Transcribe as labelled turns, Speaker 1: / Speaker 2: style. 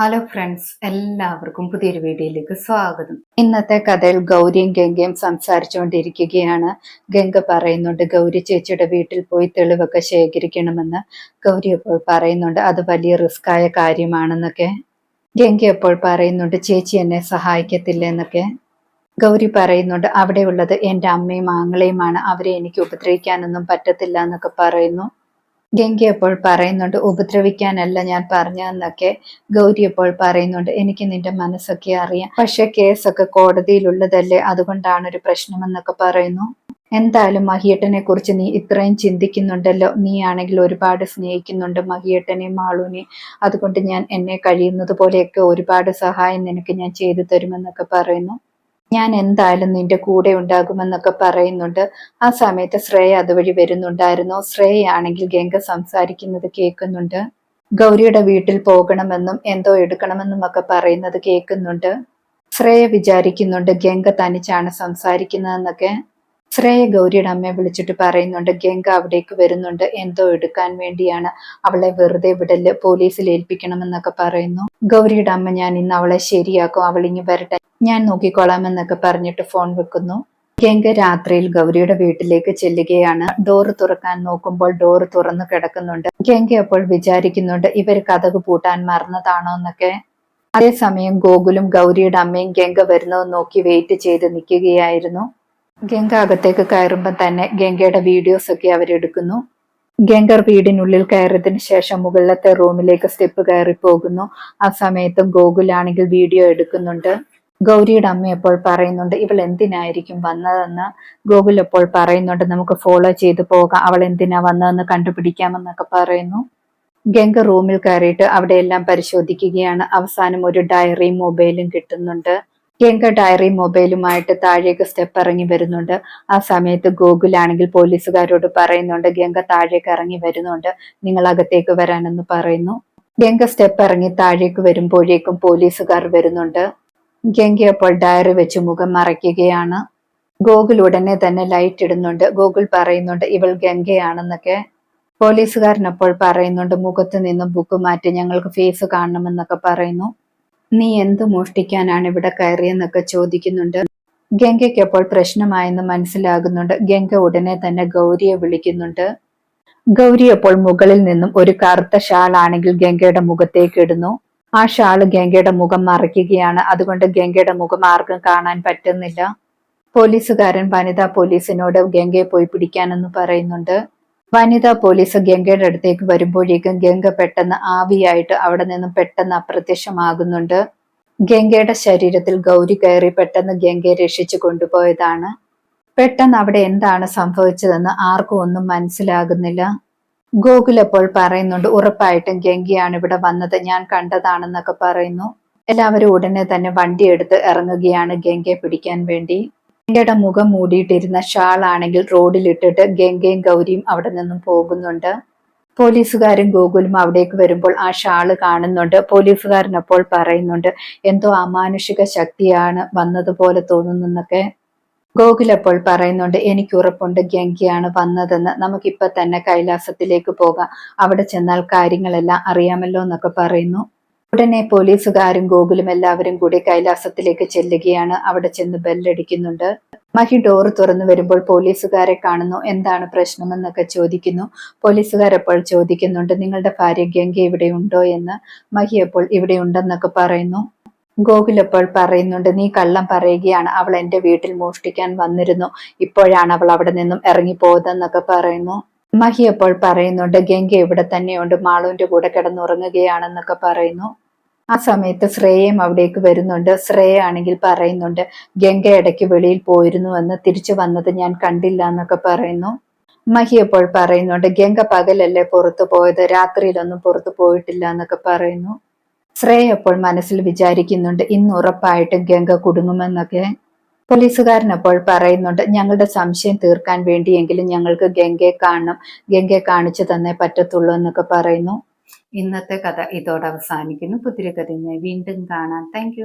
Speaker 1: Hello friends എല്ലാവർക്കും പുതിയൊരു വീഡിയോയിലേക്ക് സ്വാഗതം. ഇന്നത്തെ കഥയിൽ ഗൗരിയും ഗംഗയും സംസാരിച്ചുകൊണ്ടിരിക്കുകയാണ്. ഗംഗ പറയുന്നുണ്ട് ഗൗരി ചേച്ചിയുടെ വീട്ടിൽ പോയി തെളിവൊക്കെ ശേഖരിക്കണമെന്ന്. ഗൗരി അപ്പോൾ പറയുന്നുണ്ട് അത് വലിയ റിസ്ക് ആയ കാര്യമാണെന്നൊക്കെ. ഗംഗ അപ്പോൾ പറയുന്നുണ്ട് ചേച്ചി എന്നെ സഹായിക്കത്തില്ല എന്നൊക്കെ ഗൗരി പറയുന്നുണ്ട് അവിടെയുള്ളത് എന്റെ അമ്മയും ആങ്ങളെയുമാണ് അവരെ എനിക്ക് ഉപദ്രവിക്കാനൊന്നും പറ്റത്തില്ല എന്നൊക്കെ പറയുന്നു. ഗംഗ അപ്പോൾ പറയുന്നുണ്ട് ഉപദ്രവിക്കാനല്ല ഞാൻ പറഞ്ഞതെന്നൊക്കെ ഗൗരി അപ്പോൾ പറയുന്നുണ്ട്. എനിക്ക് നിന്റെ മനസ്സൊക്കെ അറിയാം. പക്ഷെ കേസൊക്കെ കോടതിയിലുള്ളതല്ലേ അതുകൊണ്ടാണ് ഒരു പ്രശ്നമെന്നൊക്കെ പറയുന്നു. എന്തായാലും മഹിയേട്ടനെ കുറിച്ച് നീ ഇത്രയും ചിന്തിക്കുന്നുണ്ടല്ലോ. നീ ആണെങ്കിൽ ഒരുപാട് സ്നേഹിക്കുന്നുണ്ട് മഹിയേട്ടനെയും മാളൂനെയും. അതുകൊണ്ട് ഞാൻ എന്നെ കഴിയുന്നത് പോലെയൊക്കെ ഒരുപാട് സഹായം നിനക്ക് ഞാൻ ചെയ്തു തരുമെന്നൊക്കെ പറയുന്നു. ഞാൻ എന്തായാലും നിന്റെ കൂടെ ഉണ്ടാകുമെന്നൊക്കെ പറയുന്നുണ്ട്. ആ സമയത്ത് ശ്രേയ അതുവഴി വരുന്നുണ്ടായിരുന്നു. ശ്രേയയാണെങ്കിൽ ഗംഗ സംസാരിക്കുന്നത് കേൾക്കുന്നുണ്ട്. ഗൗരിയുടെ വീട്ടിൽ പോകണമെന്നും എന്തോ എടുക്കണമെന്നും ഒക്കെ പറയുന്നത് കേൾക്കുന്നുണ്ട്. ശ്രേയ വിചാരിക്കുന്നുണ്ട് ഗംഗ തനിച്ചാണ് സംസാരിക്കുന്നതെന്നൊക്കെ. ശ്രേയ ഗൗരിയുടെ അമ്മയെ വിളിച്ചിട്ട് പറയുന്നുണ്ട് ഗംഗ അവിടേക്ക് വരുന്നുണ്ട്. എന്തോ എടുക്കാൻ വേണ്ടിയാണ് അവളെ വെറുതെ വിടൽ പോലീസിൽ ഏൽപ്പിക്കണമെന്നൊക്കെ പറയുന്നു. ഗൗരിയുടെ അമ്മ ഞാൻ ഇന്ന് അവളെ ശരിയാക്കും. ഇനി വരട്ടെ. ഞാൻ നോക്കിക്കോളാം എന്നൊക്കെ പറഞ്ഞിട്ട് ഫോൺ വെക്കുന്നു. ഗംഗ രാത്രിയിൽ ഗൗരിയുടെ വീട്ടിലേക്ക് ചെല്ലുകയാണ്. ഡോറ് തുറക്കാൻ നോക്കുമ്പോൾ ഡോറ് തുറന്നു കിടക്കുന്നുണ്ട്. ഗംഗ അപ്പോൾ വിചാരിക്കുന്നുണ്ട് ഇവർ കഥക് പൂട്ടാൻ മറന്നതാണോ എന്നൊക്കെ. അതേസമയം ഗോകുലും ഗൗരിയുടെ അമ്മയും ഗംഗ വരുന്നത് നോക്കി വെയിറ്റ് ചെയ്ത് നിൽക്കുകയായിരുന്നു. ഗംഗ അകത്തേക്ക് കയറുമ്പോൾ തന്നെ ഗംഗയുടെ വീഡിയോസ് ഒക്കെ അവരെടുക്കുന്നു. ഗംഗർ വീടിനുള്ളിൽ കയറിയതിന് ശേഷം മുകളിലത്തെ റൂമിലേക്ക് സ്റ്റെപ്പ് കയറി പോകുന്നു. ആ സമയത്തും ഗോകുലാണെങ്കിൽ വീഡിയോ എടുക്കുന്നുണ്ട്. ഗൗരിയുടെ അമ്മ എപ്പോൾ പറയുന്നുണ്ട് ഇവൾ എന്തിനായിരിക്കും വന്നതെന്ന്? ഗോകുൽ എപ്പോൾ പറയുന്നുണ്ട് നമുക്ക് ഫോളോ ചെയ്ത് പോകാം. അവൾ എന്തിനാ വന്നതെന്ന് കണ്ടുപിടിക്കാമെന്നൊക്കെ പറയുന്നു. ഗംഗ റൂമിൽ കയറിയിട്ട് അവിടെ എല്ലാം പരിശോധിക്കുകയാണ്. അവസാനം ഒരു ഡയറിയും മൊബൈലും കിട്ടുന്നുണ്ട്. ഗംഗ ഡയറി മൊബൈലുമായിട്ട് താഴേക്ക് സ്റ്റെപ്പ് ഇറങ്ങി വരുന്നുണ്ട്. ആ സമയത്ത് ഗോകുലാണെങ്കിൽ പോലീസുകാരോട് പറയുന്നുണ്ട് ഗംഗ താഴേക്ക് ഇറങ്ങി വരുന്നുണ്ട്. നിങ്ങൾ അകത്തേക്ക് വരാനെന്ന് പറയുന്നു. ഗംഗ സ്റ്റെപ്പ് ഇറങ്ങി താഴേക്ക് വരുമ്പോഴേക്കും പോലീസുകാർ വരുന്നുണ്ട്. ഗംഗ അപ്പോൾ ഡയറി വെച്ച് മുഖം മറയ്ക്കുകയാണ്. ഗോകുൽ ഉടനെ തന്നെ ലൈറ്റ് ഇടുന്നുണ്ട്. ഗോകുൽ പറയുന്നുണ്ട് ഇവൾ ഗംഗയാണെന്നൊക്കെ. പോലീസുകാരനപ്പോൾ പറയുന്നുണ്ട് മുഖത്ത് നിന്നും ബുക്ക് മാറ്റി ഞങ്ങൾക്ക് ഫേസ് കാണണമെന്നൊക്കെ പറയുന്നു. നീ എന്ത് മോഷ്ടിക്കാനാണ് ഇവിടെ കയറിയെന്നൊക്കെ ചോദിക്കുന്നുണ്ട്. ഗംഗയ്ക്ക് അപ്പോൾ പ്രശ്നമായെന്ന് മനസ്സിലാകുന്നുണ്ട്. ഗംഗ ഉടനെ തന്നെ ഗൗരിയെ വിളിക്കുന്നുണ്ട്. ഗൗരി അപ്പോൾ മുകളിൽ നിന്നും ഒരു കറുത്ത ഷാൾ ആണെങ്കിൽ ഗംഗയുടെ മുഖത്തേക്ക് ഇടുന്നു. ആ ഷാൾ ഗംഗയുടെ മുഖം മറയ്ക്കുകയാണ്. അതുകൊണ്ട് ഗംഗയുടെ മുഖം ആർക്കും കാണാൻ പറ്റുന്നില്ല. പോലീസുകാരൻ വനിതാ പോലീസിനോട് ഗംഗയെ പോയി പിടിക്കാനെന്ന് പറയുന്നുണ്ട്. വനിതാ പോലീസ് ഗംഗയുടെ അടുത്തേക്ക് വരുമ്പോഴേക്കും ഗംഗ പെട്ടെന്ന് ആവിയായിട്ട് അവിടെ നിന്നും പെട്ടെന്ന് അപ്രത്യക്ഷമാകുന്നുണ്ട്. ഗംഗയുടെ ശരീരത്തിൽ ഗൗരി കയറി പെട്ടെന്ന് ഗംഗയെ രക്ഷിച്ചു കൊണ്ടുപോയതാണ്. പെട്ടെന്ന് അവിടെ എന്താണ് സംഭവിച്ചതെന്ന് ആർക്കും ഒന്നും മനസ്സിലാകുന്നില്ല. ഗോകുൽ അപ്പോൾ പറയുന്നുണ്ട് ഉറപ്പായിട്ടും ഗംഗയാണ് ഇവിടെ വന്നത് ഞാൻ കണ്ടതാണെന്നൊക്കെ പറയുന്നു. എല്ലാവരും ഉടനെ തന്നെ വണ്ടി എടുത്ത് ഇറങ്ങുകയാണ് ഗംഗയെ പിടിക്കാൻ വേണ്ടി. ഗംഗയുടെ മുഖം മൂടിയിട്ടിരുന്ന ഷാൾ ആണെങ്കിൽ റോഡിലിട്ടിട്ട് ഗംഗയും ഗൗരിയും അവിടെ നിന്നും പോകുന്നുണ്ട്. പോലീസുകാരും ഗോകുലും അവിടേക്ക് വരുമ്പോൾ ആ ഷാൾ കാണുന്നുണ്ട്. പോലീസുകാരനപ്പോൾ പറയുന്നുണ്ട് എന്തോ അമാനുഷിക ശക്തിയാണ് വന്നതുപോലെ തോന്നുന്നൊക്കെ ഗോകുൽ അപ്പോൾ പറയുന്നുണ്ട് എനിക്ക് ഉറപ്പുണ്ട് ഗംഗയാണ് വന്നതെന്ന്. നമുക്കിപ്പൊ തന്നെ കൈലാസത്തിലേക്ക് പോകാം. അവിടെ ചെന്നാൽ കാര്യങ്ങളെല്ലാം അറിയാമല്ലോ എന്നൊക്കെ പറയുന്നു. ഉടനെ പോലീസുകാരും ഗോകുലും എല്ലാവരും കൂടി കൈലാസത്തിലേക്ക് ചെല്ലുകയാണ്. അവിടെ ചെന്ന് ബെല്ലടിക്കുന്നുണ്ട്. മഹി ഡോർ തുറന്നു വരുമ്പോൾ പോലീസുകാരെ കാണുന്നു. എന്താണ് പ്രശ്നമെന്നൊക്കെ ചോദിക്കുന്നു. പോലീസുകാർ എപ്പോൾ ചോദിക്കുന്നുണ്ട് നിങ്ങളുടെ ഭാര്യ ഗംഗ ഇവിടെ ഉണ്ടോ? എന്ന്. മഹി അപ്പോൾ ഇവിടെ ഉണ്ടെന്നൊക്കെ പറയുന്നു. ഗോകുൽ അപ്പോൾ പറയുന്നുണ്ട് നീ കള്ളം പറയുകയാണ്. അവൾ എന്റെ വീട്ടിൽ മോഷ്ടിക്കാൻ വന്നിരുന്നു. ഇപ്പോഴാണ് അവൾ അവിടെ നിന്നും ഇറങ്ങിപ്പോയതെന്നൊക്കെ പറയുന്നു. മഹി അപ്പോൾ പറയുന്നുണ്ട് ഗംഗ ഇവിടെ തന്നെയുണ്ട് മാളുവിന്റെ കൂടെ കിടന്നുറങ്ങുകയാണെന്നൊക്കെ പറയുന്നു. ആ സമയത്ത് ശ്രേയയും അവിടേക്ക് വരുന്നുണ്ട്. ശ്രേയ ആണെങ്കിൽ പറയുന്നുണ്ട് ഗംഗ ഇടയ്ക്ക് വെളിയിൽ പോയിരുന്നു എന്ന് തിരിച്ചു വന്നത് ഞാൻ കണ്ടില്ല എന്നൊക്കെ പറയുന്നു. മഹി അപ്പോൾ പറയുന്നുണ്ട് ഗംഗ പകലല്ലേ പുറത്തു പോയത്? രാത്രിയിലൊന്നും പുറത്തു പോയിട്ടില്ല എന്നൊക്കെ പറയുന്നു. ശ്രേയ അപ്പോൾ മനസ്സിൽ വിചാരിക്കുന്നുണ്ട് ഇന്ന് ഉറപ്പായിട്ടും ഗംഗ കുടുങ്ങുമെന്നൊക്കെ. പോലീസുകാരൻ അപ്പോൾ പറയുന്നുണ്ട് ഞങ്ങളുടെ സംശയം തീർക്കാൻ വേണ്ടിയെങ്കിലും ഞങ്ങൾക്ക് ഗംഗയെ കാണണം ഗംഗയെ കാണിച്ചു തന്നേ പറ്റത്തുള്ളൂ എന്നൊക്കെ പറയുന്നു. ഇന്നത്തെ കഥ ഇതോടെ അവസാനിക്കുന്നു. പുതിരി കഥയുമായി വീണ്ടും കാണാം. താങ്ക്